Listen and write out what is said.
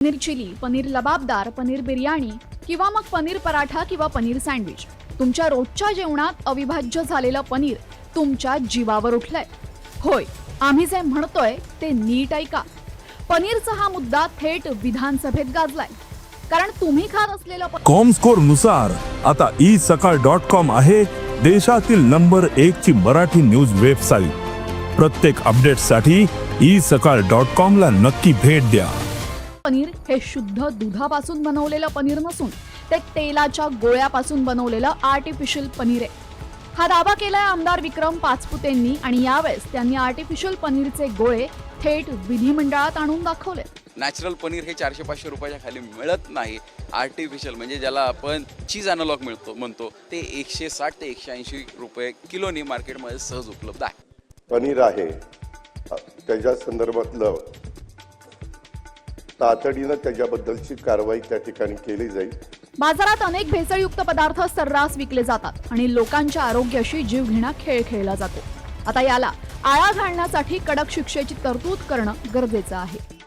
Paneer chilli paneer लबाबदार पनीर बिर्याणी किंवा मग पनीर पराठा किंवा पनीर सँडविच. तुमच्या रोजच्या जेवणात अविभाज्य झालेलं पनीर तुमच्या जीवावर उठलंय. होय आम्ही जे म्हणतोय ते नीट ऐका. पनीरचा हा मुद्दा थेट विधानसभेत गाजलाय. कारण तुम्ही खात असलेलं कॉम कॉमस्कोरनुसार आता ई सकाळ डॉट कॉम आहे देशातील नंबर एक ची मराठी न्यूज वेबसाईट. प्रत्येक अपडेटसाठी ई सकाळ डॉट कॉम ला नक्की भेट द्या. पनीर हे शुद्ध दुधापासून बनवलेलं पनीर नसून ते तेलाच्या गोळ्यापासून बनवलेलं आर्टिफिशियल पनीर आहे. हा दावा केलाय आमदार विक्रम पाचपुतेंनी आणि यावेळेस त्यांनी आर्टिफिशियल पनीरचे गोळे थेट विधिमंडळात आणून दाखवले. नॅचरल पनीर हे चारशे पाचशे रुपयाच्या खाली मिळत नाही. आर्टिफिशियल म्हणजे ज्याला आपण चीज अनलॉग मिळतो म्हणतो ते एकशे साठ ते एकशे ऐंशी रुपये किलोनी मार्केटमध्ये सहज उपलब्ध आहे. पनीर आहे. त्याच्या संदर्भातलं तातडीनं त्याच्याबद्दलची कारवाई त्या ठिकाणी केली जाईल. बाजारात अनेक भेसळयुक्त पदार्थ सर्रास विकले जातात आणि लोकांच्या आरोग्याशी जीवघेणा खेळ खेळला जातो. आता याला आळा घालण्यासाठी कडक शिक्षेची तरतूद करणं गरजेचं आहे.